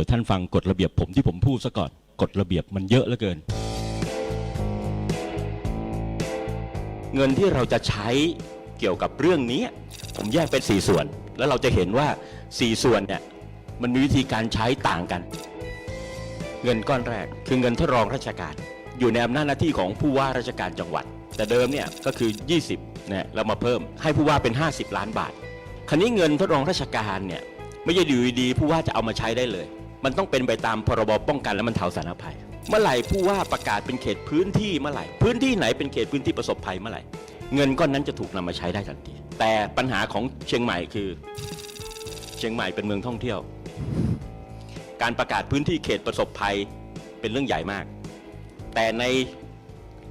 ดี๋ยวท่านฟังกฎระเบียบผมที่ผมพูดซะก่อนกฎระเบียบมันเยอะเหลือเกิน เงินที่เราจะใช้เกี่ยวกับเรื่องนี้ ผมแยกเป็น 4 ส่วน แล้วเราจะเห็นว่า 4 ส่วนเนี่ยมันมีวิธีการใช้ต่างกัน เงินก้อนแรกคือเงินทดลองราชการ อยู่ในอำนาจหน้าที่ของผู้ว่าราชการจังหวัด แต่เดิมเนี่ยก็คือ 20เนี่ยเรามาเพิ่มให้ผู้ว่าเป็น 50 ล้านบาท คราวนี้เงินทดลองราชการเนี่ยไม่ใช่อยู่ดีผู้ว่าจะเอามาใช้ได้เลย มันต้องเป็นไปตามพรบป้องกันและบรรเทาสาธารณภัย เมื่อไหร่ผู้ว่าประกาศเป็นเขตพื้นที่เมื่อไหร่ พื้นที่ไหนเป็นเขตพื้นที่ประสบภัยเมื่อไหร่ เงินก้อนนั้นจะถูกนำมาใช้ได้ทันที แต่ปัญหาของเชียงใหม่คือ เชียงใหม่เป็นเมืองท่องเที่ยว การประกาศพื้นที่เขตประสบภัยเป็นเรื่องใหญ่มาก แต่ใน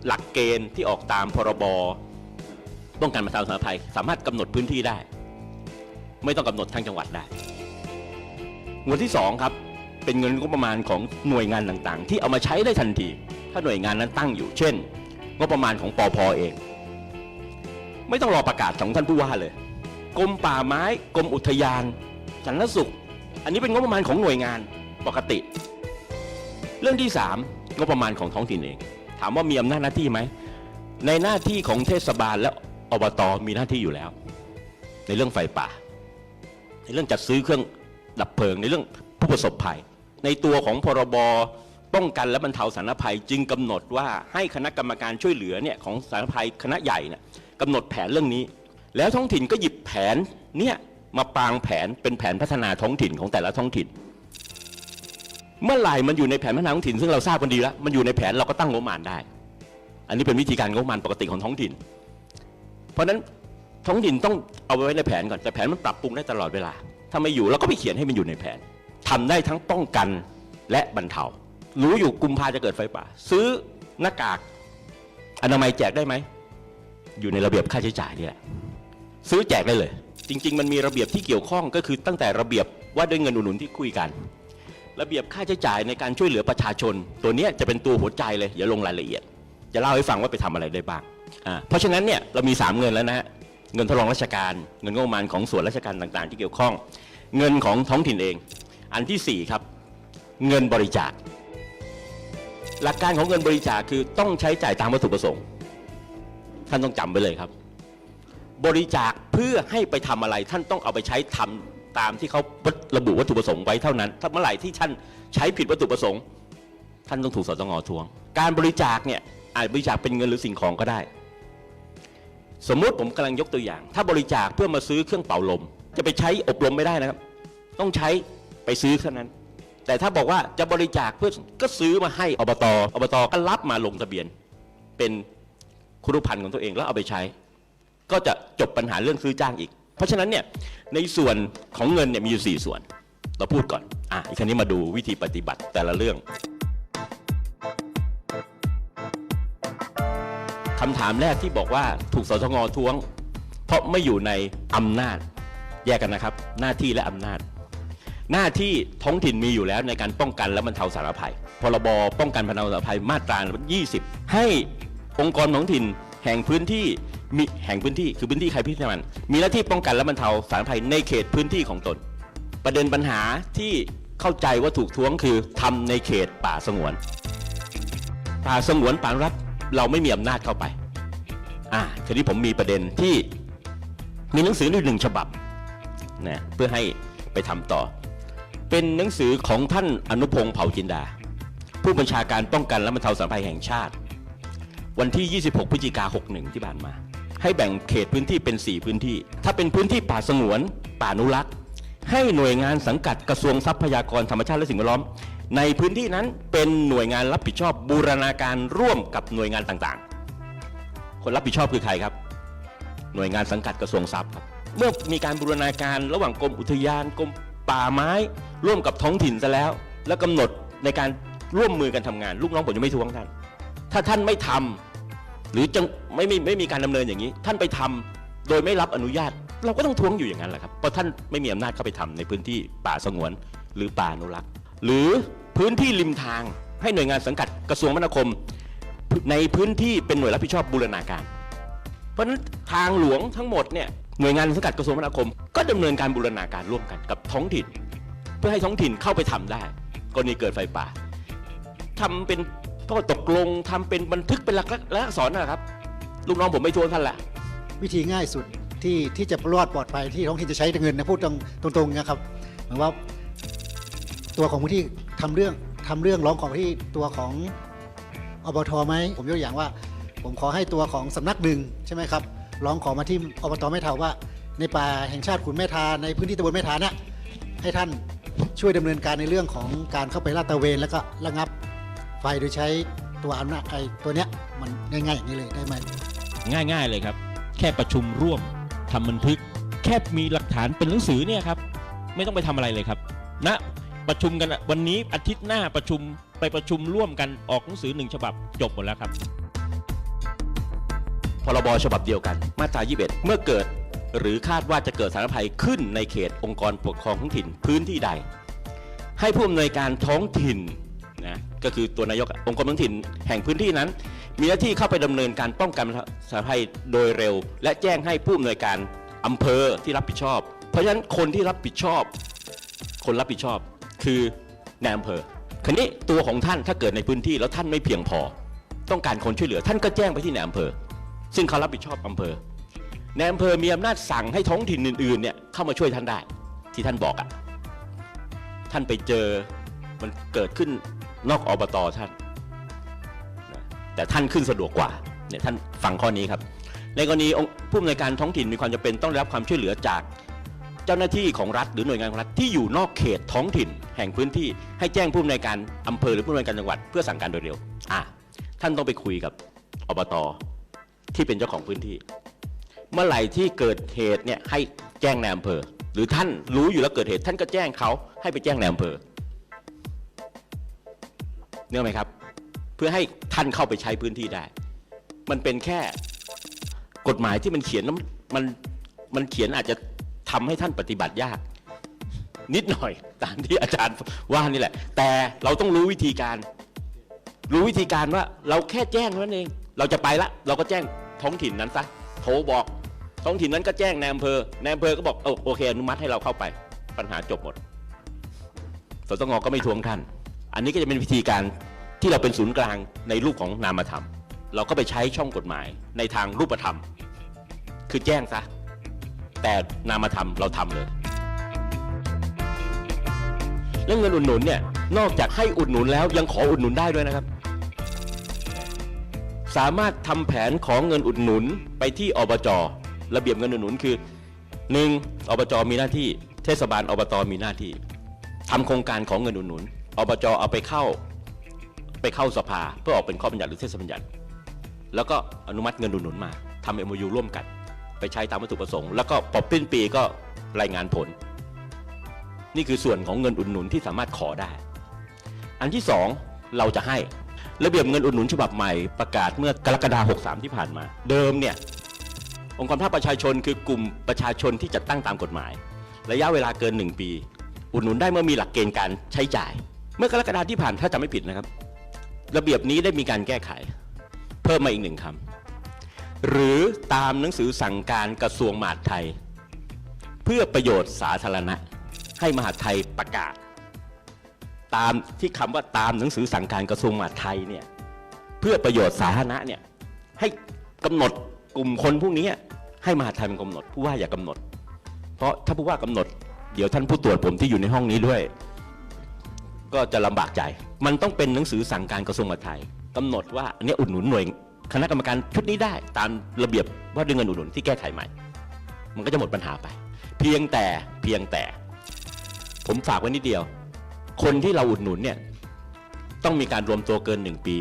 หลักเกณฑ์ที่ออกตามพรบป้องกันบรรเทาสาธารณภัย สามารถกำหนดพื้นที่ได้ ไม่ต้องกำหนดทั้งจังหวัดได้งวดที่สองครับ เป็นเงินงบประมาณของหน่วยงานต่างๆ ที่เอามาใช้ได้ทันที ถ้าหน่วยงานนั้นตั้งอยู่ เช่น งบประมาณของปอพเอง ไม่ต้องรอประกาศของท่านผู้ว่าเลยกรมป่าไม้กรมอุทยานสาธารณสุข อันนี้เป็นงบประมาณของหน่วยงานปกติ เรื่องที่ 3 งบประมาณของท้องถิ่นเอง ถามว่ามีอำนาจหน้าที่ไหมในหน้าที่ของเทศบาลและอบตมีหน้าที่อยู่แล้ว ในเรื่องไฟป่า ในเรื่องจัดซื้อเครื่องดับเพลิงในเรื่องผู้ประสบภัย ในตัวของพรบป้องกันและบรรเทาสาธารณภัยจึงกำหนดว่าให้คณะกรรมการช่วยเหลือเนี่ยของสาธารณภัยคณะใหญ่เนี่ยกำหนดแผนเรื่องนี้ แล้วท้องถิ่นก็หยิบแผนเนี่ยมาปางแผนเป็นแผนพัฒนาท้องถิ่นของแต่ละท้องถิ่น เมื่อไหร่มันอยู่ในแผนพัฒนาท้องถิ่น ซึ่งเราทราบกันดีแล้วมันอยู่ในแผนเราก็ตั้งงบประมาณได้ อันนี้เป็นวิธีการงบประมาณปกติของท้องถิ่น เพราะฉะนั้นท้องถิ่นต้องเอาไว้ในแผนก่อนแต่แผนมันปรับปรุงได้ตลอดเวลา ถ้าไม่อยู่เราก็ไปเขียนให้มันอยู่ในแผน ทำได้ทั้งป้องกันและบรรเทา รู้อยู่กุมภาจะเกิดไฟป่า ซื้อหน้ากากอนามัยแจกได้ไหม อยู่ในระเบียบค่าใช้จ่ายนี่แหละซื้อแจกได้เลย จริง ๆ มันมีระเบียบที่เกี่ยวข้องก็คือตั้งแต่ระเบียบว่าด้วยเงินอุดหนุนที่คุยกัน ระเบียบค่าใช้จ่ายในการช่วยเหลือประชาชน ตัวนี้จะเป็นตัวหัวใจเลยอย่าลงรายละเอียด จะเล่าให้ฟังว่าไปทำอะไรได้บ้างอ่าเพราะฉะนั้นเนี่ยเรามี 3 เงินแล้วนะฮะเงินทดลองราชการ เงินงบประมาณของส่วนราชการต่างๆ ที่เกี่ยวข้อง เงินของท้องถิ่นเอง อันที่4ครับเงินบริจาค หลักการของเงินบริจาคคือต้องใช้จ่ายตามวัตถุประสงค์ ท่านต้องจำไปเลยครับ บริจาคเพื่อให้ไปทำอะไรท่านต้องเอาไปใช้ทำตามที่เขาระบุวัตถุประสงค์ไว้เท่านั้น ถ้าเมื่อไหร่ที่ท่านใช้ผิดวัตถุประสงค์ ท่านต้องถูกสตงทวง การบริจาคเนี่ยอาจบริจาคเป็นเงินหรือสิ่งของก็ได้ สมมุติผมกำลังยกตัวอย่าง ถ้าบริจาคเพื่อมาซื้อเครื่องเป่าลม จะไปใช้อบรมไม่ได้นะครับ ต้องใช้ ไปซื้อเท่นั้น แต่ถ้าบอกว่าจะบริจาคเพื่อก็ซื้อมาให้อบตอบตก็รับมาลงทะเบียน เป็นคุณรุพันธ์ของตัวเองแล้วเอาไปใช้ ก็จะจบปัญหาเรื่องซื้อจ้างอีก เพราะฉะนั้นเนี่ยในส่วนของเงินเนี่ยมีอยู่ 4 ส่วน เราพูดก่อนอะอีกครั้นี้มาดูวิธีปฏิบัติแต่ละเรื่องคำถามแรกที่บอกว่าถูกสตงท้วง เพราะไม่อยู่ในอำนาจแยกกันนะครับ หน้าที่และอำนาจ หน้าที่ท้องถิ่นมีอยู่แล้วในการป้องกันและบรรเทาสาธารณภัย พรบป้องกันบรรเทาสาธารณภัยมาตรา 20 ให้องค์กรท้องถิ่นแห่งพื้นที่มีแห่งพื้นที่คือพื้นที่ใครพื้นที่มันมีหน้าที่ป้องกันและบรรเทาสาธารณภัยในเขตพื้นที่ของตน ประเด็นปัญหาที่เข้าใจว่าถูกท้วงคือทำในเขตป่าสงวน ป่าสงวนป่าอนุรักษ์เราไม่มีอำนาจเข้าไป อ่าทีนี้ผมมีประเด็นที่มีหนังสืออยู่หนึ่งฉบับนะเพื่อให้ไปทำต่อ เป็นหนังสือของท่านอนุพงศ์เผ่าจินดา ผู้บัญชาการป้องกันและบรรเทาสาธารณภัยแห่งชาติ วันที่ 26 พฤศจิกา61 ที่ผ่านมา ให้แบ่งเขตพื้นที่เป็น 4 พื้นที่ ถ้าเป็นพื้นที่ป่าสงวน ป่าอนุรักษ์ ให้หน่วยงานสังกัดกระทรวงทรัพยากรธรรมชาติและสิ่งแวดล้อม ในพื้นที่นั้นเป็นหน่วยงานรับผิดชอบบูรณาการร่วมกับหน่วยงานต่างๆ คนรับผิดชอบคือใครครับ หน่วยงานสังกัดกระทรวงทรัพย์ครับเมื่อมีการบูรณาการระหว่างกรมอุทยานกรม ป่าไม้ร่วมกับท้องถิ่นซะแล้ว แล้วกำหนดในการร่วมมือกันทำงาน ลูกน้องผมจะไม่ทวงท่าน ถ้าท่านไม่ทำหรือจังไม่ไม่ไม่มีการดำเนินอย่างนี้ ท่านไปทำโดยไม่รับอนุญาต เราก็ต้องทวงอยู่อย่างนั้นแหละครับเพราะท่านไม่มีอำนาจเข้าไปทำในพื้นที่ป่าสงวน หรือป่าอนุรักษ์ หรือพื้นที่ริมทางให้หน่วยงานสังกัดกระทรวงมนาคม ในพื้นที่เป็นหน่วยรับผิดชอบบูรณาการ เพราะนั้นทางหลวงทั้งหมดเนี่ย หน่วยงานสังกัดกระทรวงมนาคม ก็ดำเนินการบูรณาการร่วมกันกับท้องถิ่น เพื่อให้ท้องถิ่นเข้าไปทำได้กรณีเกิดไฟป่าทำเป็นข้อตกลงทำเป็นบันทึกเป็นหลักและลักษรนะครับ ลูกน้องผมไม่ทวนท่านละวิธีง่ายสุดที่ที่จะรอดปลอดภัยที่ท้องถิ่นจะใช้เงินนะพูดตรงตรงๆนะครับเหมือนว่าตัวของผู้ที่ทำเรื่องทำเรื่องร้องของที่ตัวของอบทไหมผมยกตัวอย่างว่า ผมขอให้ตัวของสำนักหนึ่งใช่ไหมครับ ร้องขอมาที่อบตแม่ทาว่า ในป่าแห่งชาติขุนแม่ทาในพื้นที่ตำบลแม่ทานี่ยให้ท่านช่วยดำเนินการในเรื่องของการเข้าไปลาดตระเวนแล้วก็ระงับไฟโดยใช้ตัวอำนาจไอตัวเนี้ยมันง่ายๆอย่างนี้เลยได้ไหมง่าย ๆเลยครับ แค่ประชุมร่วมทำบันทึก แค่มีหลักฐานเป็นหนังสือเนี่ยครับ ไม่ต้องไปทำอะไรเลยครับณประชุมกันวันนี้อาทิตย์หน้าประชุมไปประชุมร่วมกันออกหนังสือหนึ่งฉบับจบหมดแล้วครับ พรบฉบับเดียวกัน มาตรา 21 เมื่อเกิด หรือคาดว่าจะเกิดสาธารณภัยขึ้นในเขตองค์กรปกครองท้องถิ่นพื้นที่ใด ให้ผู้อำนวยการท้องถิ่นนะก็คือตัวนายกองค์กรท้องถิ่นแห่งพื้นที่นั้น มีหน้าที่เข้าไปดำเนินการป้องกันสาธารณภัยโดยเร็ว และแจ้งให้ผู้อำนวยการอำเภอที่รับผิดชอบ เพราะฉะนั้นคนที่รับผิดชอบ คนรับผิดชอบคือนายอำเภอคันนี้ตัวของท่านถ้าเกิดในพื้นที่แล้วท่านไม่เพียงพอ ต้องการคนช่วยเหลือ ท่านก็แจ้งไปที่นายอำเภอ ซึ่งเขารับผิดชอบอำเภอในอำเภอมีอำนาจสั่งให้ท้องถิ่นอื่นๆเนี่ยเข้ามาช่วยท่านได้ ที่ท่านบอกอะ่ะท่านไปเจอมันเกิดขึ้นนอกอบตท่าน แต่ท่านขึ้นสะดวกกว่าเนี่ยท่านฟังข้อนี้ครับ ในกรณีองผู้อำนวยการท้องถิ่นมีความจำเป็นต้องได้รับความช่วยเหลือจากเจ้าหน้าที่ของรัฐหรือหน่วยงานของรัฐที่อยู่นอกเขตท้องถิ่น แห่งพื้นที่ให้แจ้งผู้อำนวยการอำเภอหรือผู้อำนวยการจังหวัดเพื่อสั่งการโดยเร็วอะท่านต้องไปคุยกับอบต ที่เป็นเจ้าของพื้นที่ เมื่อไหร่ที่เกิดเหตุเนี่ยให้แจ้งในอำเภอ หรือท่านรู้อยู่แล้วเกิดเหตุท่านก็แจ้งเขาให้ไปแจ้งในอำเภอเนื่องไหมครับ เพื่อให้ท่านเข้าไปใช้พื้นที่ได้ มันเป็นแค่กฎหมายที่มันเขียนแล้วมันมันเขียนอาจจะทำให้ท่านปฏิบัติยาก นิดหน่อยตามที่อาจารย์ว่านี่แหละ แต่เราต้องรู้วิธีการ รู้วิธีการว่าเราแค่แจ้งนั้นเอง เราจะไปละ เราก็แจ้ง ท้องถิ่นนั้นซะโทรบอกท้องถิ่นนั้นก็แจ้งในอำเภอในอำเภอก็บอกเอโอเคอนุมัติให้เราเข้าไป ปัญหาจบหมดสตงก็ไม่ทวงท่าน อันนี้ก็จะเป็นวิธีการที่เราเป็นศูนย์กลางในรูปของนามธรรม เราก็ไปใช้ช่องกฎหมายในทางรูปธรรม คือแจ้งซะ แต่นามธรรมเราทำเลย เรื่องเงินอุดหนุนเนี่ยนอกจากให้อุดหนุนแล้วยังขออุดหนุนได้ด้วยนะครับ สามารถทำแผนของเงินอุดหนุนไปที่อบจระเบียบเงินอุดหนุนคือ 1. อบจมีหน้าที่ เทศบาลอบตมีหน้าที่ทำโครงการของเงินอุดหนุนอบจเอาไปเข้าไปเข้าสภาเพื่อออกเป็นข้อบัญญัติหรือเทศบัญญัติ แล้วก็อนุมัติเงินอุดหนุนมาทำเอ็มยูร่วมกัน ไปใช้ตามวัตถุประสงค์ แล้วก็พอสิ้นปีก็รายงานผล นี่คือส่วนของเงินอุดหนุนที่สามารถขอได้ อันที่สองเราจะให้ ระเบียบเงินอุดหนุนฉบับใหม่ประกาศเมื่อกรกฎาคม63 ที่ผ่านมา เดิมเนี่ยองค์กรภาคประชาชนคือกลุ่มประชาชนที่จัดตั้งตามกฎหมาย ระยะเวลาเกิน 1 ปี อุดหนุนได้เมื่อมีหลักเกณฑ์การใช้จ่าย เมื่อกรกฎาที่ผ่านถ้าจำไม่ผิดนะครับ ระเบียบนี้ได้มีการแก้ไข เพิ่มมาอีกหนึ่งคำหรือตามหนังสือสั่งการกระทรวงมหาดไทย เพื่อประโยชน์สาธารณะ ให้มหาดไทยประกาศ ตามที่คำว่าตามหนังสือสั่งการกระทรวงมหาดไทยเนี่ยเพื่อประโยชน์สาธารณะเนี่ยให้กำหนดกลุ่มคนพวกนี้ให้มหาดไทยเป็นกำหนดผู้ว่าอย่ากำหนด เพราะถ้าผู้ว่ากำหนด เดี๋ยวท่านผู้ตรวจผมที่อยู่ในห้องนี้ด้วย ก็จะลำบากใจ มันต้องเป็นหนังสือสั่งการกระทรวงมหาดไทยกำหนดว่าอันนี้อุดหนุนหน่วยคณะกรรมการชุดนี้ได้ตามระเบียบว่าด้วยเงินอุดหนุนที่แก้ไขใหม่ มันก็จะหมดปัญหาไป เพียงแต่เพียงแต่ ผมฝากไว้นิดเดียว คนที่เราอุดหนุนเนี่ยต้องมีการรวมตัวเกิน 1 ปี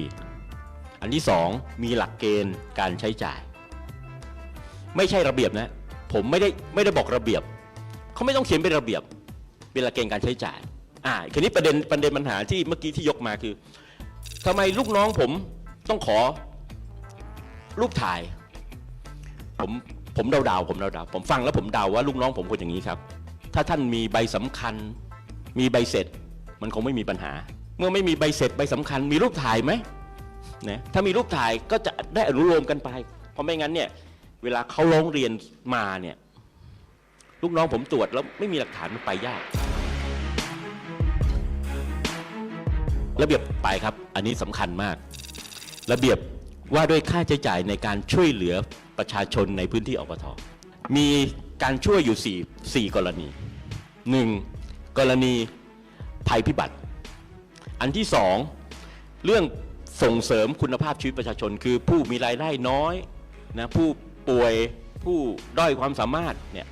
อันที่สองมีหลักเกณฑ์การใช้จ่าย ไม่ใช่ระเบียบนะ ผมไม่ได้ไม่ได้บอกระเบียบ เขาไม่ต้องเขียนเป็นระเบียบ เป็นหลักเกณฑ์การใช้จ่าย อ่าทีนี้ประเด็นประเด็นปัญหาที่เมื่อกี้ที่ยกมาคือทำไมลูกน้องผมต้องขอรูปถ่าย ผมผมเดาๆผมเดาๆผมฟังแล้วผมเดาว่าลูกน้องผมคนอย่างนี้ครับ ถ้าท่านมีใบสำคัญ มีใบเสร็จ มันคงไม่มีปัญหา เมื่อไม่มีใบเสร็จใบสำคัญ มีรูปถ่ายไหมนะถ้ามีรูปถ่ายก็จะได้อนุโลมกันไป เพราะไม่งั้นเนี่ยเวลาเขาร้องเรียนมาเนี่ยลูกน้องผมตรวจแล้วไม่มีหลักฐานมันไปยาก ระเบียบไปครับ อันนี้สำคัญมาก ระเบียบว่าด้วยค่าใช้จ่ายในการช่วยเหลือประชาชนในพื้นที่อบทมีการช่วยอยู่สี่สี่กรณีหนึ่งกรณี ภัยพิบัติ อันที่สองเรื่องส่งเสริมคุณภาพชีวิตประชาชน คือผู้มีรายได้น้อยนะผู้ป่วยผู้ด้อยความสามารถเนี่ย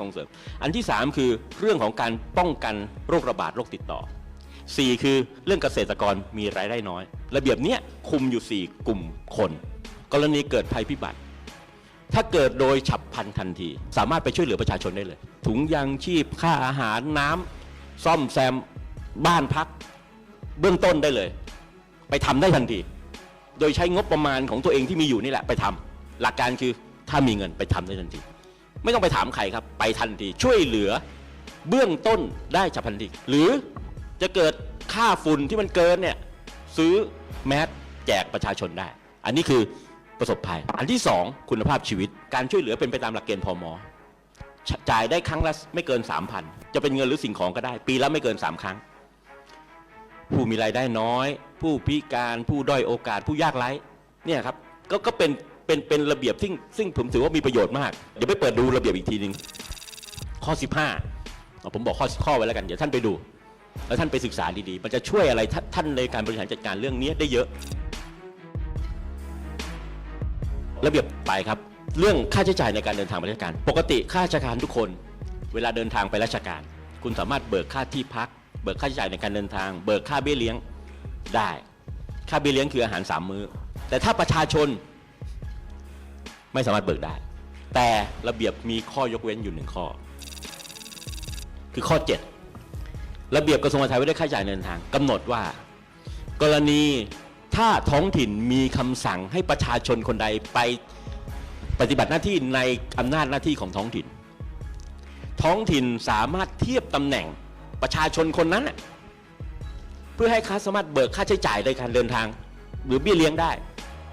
ส่งเสริม อันที่สามคือเรื่องของการป้องกันโรคระบาดโรคติดต่อสี่คือเรื่องเกษตรกรมีรายได้น้อย ระเบียบเนี้ยคุมอยู่ 4 กลุ่มคน กรณีเกิดภัยพิบัติ ถ้าเกิดโดยฉับพลันทันที สามารถไปช่วยเหลือประชาชนได้เลย ถุงยางชีพค่าอาหารน้ำซ่อมแซม บ้านพักเบื้องต้นได้เลย ไปทำได้ทันที โดยใช้งบประมาณของตัวเองที่มีอยู่นี่แหละไปทำหลักการคือถ้ามีเงินไปทำได้ทันที ไม่ต้องไปถามใครครับ ไปทันทีช่วยเหลือเบื้องต้นได้ฉับพลันทีหรือจะเกิดค่าฝุ่นที่มันเกินเนี่ยซื้อแมสแจกประชาชนได้ อันนี้คือประสบภัย อันที่สองคุณภาพชีวิต การช่วยเหลือเป็นไปตามหลักเกณฑ์พมชจ่ายได้ครั้งละไม่เกิน 3,000 จะเป็นเงินหรือสิ่งของก็ได้ ปีละไม่เกิน 3 ครั้ง ผู้มีรายได้น้อย ผู้พิการผู้ด้อยโอกาสผู้ยากไร้เนี่ยครับก็ก็เป็นเป็นเป็นระเบียบซึ่งซึ่งผมถือว่ามีประโยชน์มาก เดี๋ยวไปเปิดดูระเบียบอีกทีหนึ่งข้อ 15เอาผมบอกข้อข้อไว้แล้วกัน เดี๋ยวท่านไปดู แล้วท่านไปศึกษาดีๆ มันจะช่วยอะไรท่านท่านในการบริหารจัดการเรื่องนี้ได้เยอะ ระเบียบไปครับ เรื่องค่าใช้จ่ายในการเดินทางไปราชการ ปกติข้าราชการทุกคน เวลาเดินทางไปราชการ คุณสามารถเบิกค่าที่พัก เบิกค่าใช้จ่ายในการเดินทาง เบิกค่าเบี้ยเลี้ยงได้ ค่าเบี้ยเลี้ยงคืออาหารสามมื้อ แต่ถ้าประชาชนไม่สามารถเบิกได้ แต่ระเบียบมีข้อยกเว้นอยู่หนึ่งข้อ คือข้อ 7 ระเบียบกระทรวงมหาดไทยว่าด้วยค่าใช้จ่ายเดินทางกำหนดว่า กรณีถ้าท้องถิ่นมีคำสั่งให้ประชาชนคนใดไปปฏิบัติหน้าที่ในอำนาจหน้าที่ของท้องถิ่น ท้องถิ่นสามารถเทียบตำแหน่ง ประชาชนคนนั้น เพื่อให้เขาสามารถเบิกค่าใช้จ่ายในการเดินทาง หรือเบี้ยเลี้ยงได้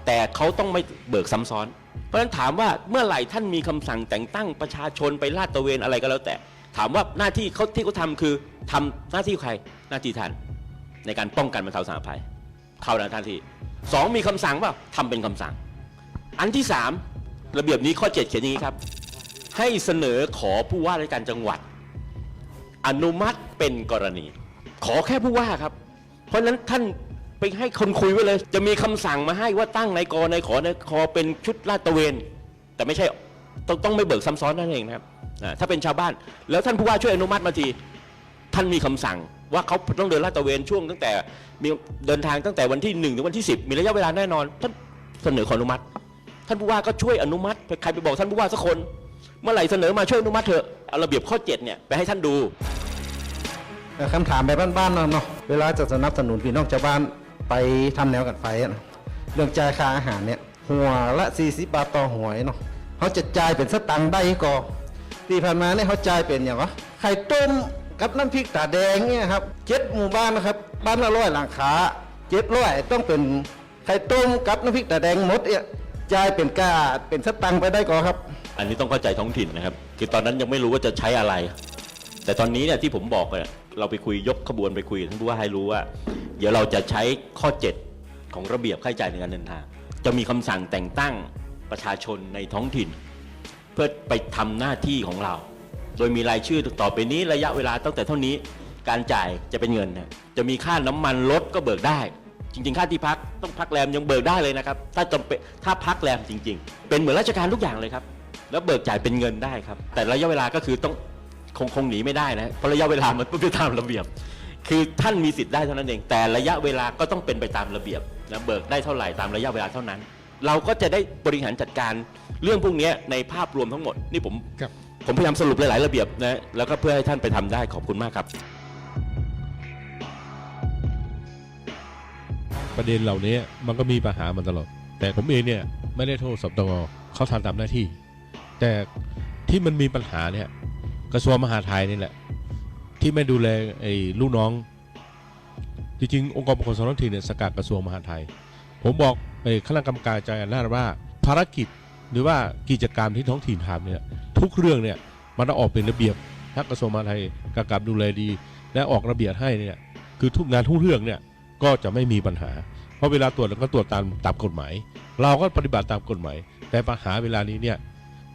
แต่เขาต้องไม่เบิกซ้ำซ้อน เพราะฉะนั้นถามว่าเมื่อไหร่ท่านมีคำสั่งแต่งตั้งประชาชนไปลาดตระเวนอะไรก็แล้วแต่ ถามว่าหน้าที่เขาที่เขาทำคือทำหน้าที่ใครหน้าที่ท่านในการป้องกันบรรเทาสาธารณภัยเข้าในหน้าที่สองมีคำสั่งว่าทำเป็นคำสั่ง อันที่สามระเบียบนี้ข้อ7เขียนอย่างนี้ครับ ให้เสนอขอผู้ว่าราชการจังหวัด อนุมัติ เป็นกรณี ขอแค่ผู้ว่าครับ เพราะฉะนั้นท่านไปให้คนคุยไว้เลย จะมีคำสั่งมาให้ว่าตั้งนายกนายขอนายคอเป็นชุดลาดตระเวน แต่ไม่ใช่ต้องต้องไม่เบิกซ้ำซ้อนนั่นเองนะครับอ่าถ้าเป็นชาวบ้าน แล้วท่านผู้ว่าช่วยอนุมัติมาที ท่านมีคำสั่งว่าเขาต้องเดินลาดตระเวนช่วงตั้งแต่มีเดินทางตั้งแต่วันที่1ถึงวันที่ 10 มีระยะเวลาแน่นอน ท่านเสนอขออนุมัติ ท่านผู้ว่าก็ช่วยอนุมัติใครไปบอกท่านผู้ว่าสักคน เมื่อไหร่เสนอมาช่วยอนุมัติเถอะเอาระเบียบข้อ 7 เนี่ย ไปให้ท่านดู คำถามแบบบ้านๆเนาะเนาะเวลาจะสนับสนุนพี่น้องชาวบ้านไปทำแนวกันไฟเรื่องจ่ายค่าอาหารเนี่ยหัวละ40บาทต่อหัวเนาะเขาจะจ่ายเป็นสตังค์ได้ก็ที่ผ่านมาเนี่ยเขาจ่ายเป็นอย่างวะไข่ต้มกับน้ำพริกตาแดงเนี่ยครับเจ็ดหมู่บ้านนะครับบ้านละร้อยหลังคาเจ็ดร้อยต้องเป็นไข่ต้มกับน้ำพริกตาแดงหมดเนี่ยจ่ายเป็นกาเป็นสตังค์ไปได้ก่อนครับ อันนี้ต้องเข้าใจท้องถิ่นนะครับคือตอนนั้นยังไม่รู้ว่าจะใช้อะไร แต่ตอนนี้เนี่ยที่ผมบอกเนี่ย เราไปคุยยกขบวนไปคุยกับท่านผู้ว่าให้รู้ว่า เดี๋ยวเราจะใช้ข้อ 7 ของระเบียบค่าใช้จ่ายในการเดินทาง จะมีคำสั่งแต่งตั้งประชาชนในท้องถิ่น เพื่อไปทำหน้าที่ของเรา โดยมีรายชื่อต่อไปนี้ระยะเวลาตั้งแต่เท่านี้การจ่ายจะเป็นเงินนะจะมีค่าน้ำมันรถก็เบิกได้ จริง ๆ ค่าที่พักต้องพักแรมยังเบิกได้เลยนะครับ ถ้าจำเป็นถ้าพักแรมจริง ๆ เป็นเหมือนราชการทุกอย่างเลยครับ แล้วเบิกจ่ายเป็นเงินได้ครับ แต่ระยะเวลาก็คือต้อง คงคงหนีไม่ได้นะเพราะระยะเวลามันเป็นไปตามระเบียบ คือท่านมีสิทธิ์ได้เท่านั้นเอง แต่ระยะเวลาก็ต้องเป็นไปตามระเบียบนะเบิกได้เท่าไหร่ตามระยะเวลาเท่านั้น เราก็จะได้บริหารจัดการเรื่องพวกนี้ในภาพรวมทั้งหมดนี่ผมครับผมพยายามสรุปหลายๆระเบียบนะแล้วก็เพื่อให้ท่านไปทำได้ขอบคุณมากครับ ประเด็นเหล่านี้มันก็มีปัญหามันตลอดแต่ผมเองเนี่ยไม่ได้โทษสตงเขาทำตามหน้าที่ แต่ที่มันมีปัญหาเนี่ย กระทรวงมหาดไทยนี่แหละ ที่ไม่ดูแลไอ้ลูกน้อง จริงๆ องค์กรปกครองส่วนท้องถิ่นเนี่ยสกัดกระทรวงมหาดไทย ผมบอกไอ้คณะกรรมการจัดการนาว่า ภารกิจหรือว่ากิจกรรมที่ท้องถิ่นทำเนี่ยทุกเรื่องเนี่ยมันต้องออกเป็นระเบียบถ้ากระทรวงมหาดไทยกำกับดูแลดี และออกระเบียบให้เนี่ยคือทุกงานทุกเรื่องเนี่ยก็จะไม่มีปัญหา เพราะเวลาตรวจเราก็ตรวจตามตามกฎหมาย เราก็ปฏิบัติตามกฎหมาย แต่ปัญหาเวลานี้เนี่ย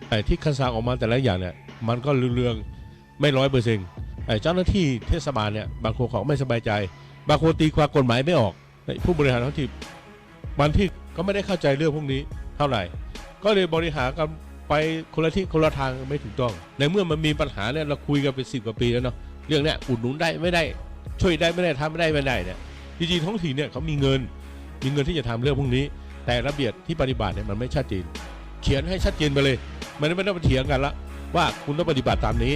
ไอ้ที่คันซางออกมาแต่ละอย่างเนี่ย มันก็เรื่องๆไม่ร้อยเปอร์เซ็นต์ไอ้เจ้าหน้าที่เทศบาลเนี่ยบางคนเขาไม่สบายใจ บางคนตีความกฎหมายไม่ออก ผู้บริหารท้องถิ่นบางที่ก็ไม่ได้เข้าใจเรื่องพวกนี้เท่าไหร่ ก็เลยบริหารกันไปคนละที่คนละทางไม่ถูกต้อง ในเมื่อมันมีปัญหาเนี่ยเราคุยกันเป็นสิบกว่าปีแล้วเนาะเรื่องเนี้ยอุดหนุนได้ไม่ได้ ช่วยได้ไม่ได้ทำไม่ได้ไม่ได้เนี่ยจริงๆท้องถิ่นเนี่ยเขามีเงิน มีเงินที่จะทำเรื่องพวกนี้ แต่ระเบียบที่ปฏิบัติเนี่ยมันไม่ชัดเจนเขียนให้ชัดเจนไปเลย มันไม่ต้องไปเถียงกันละ ว่าคุณต้องปฏิบัติตามนี้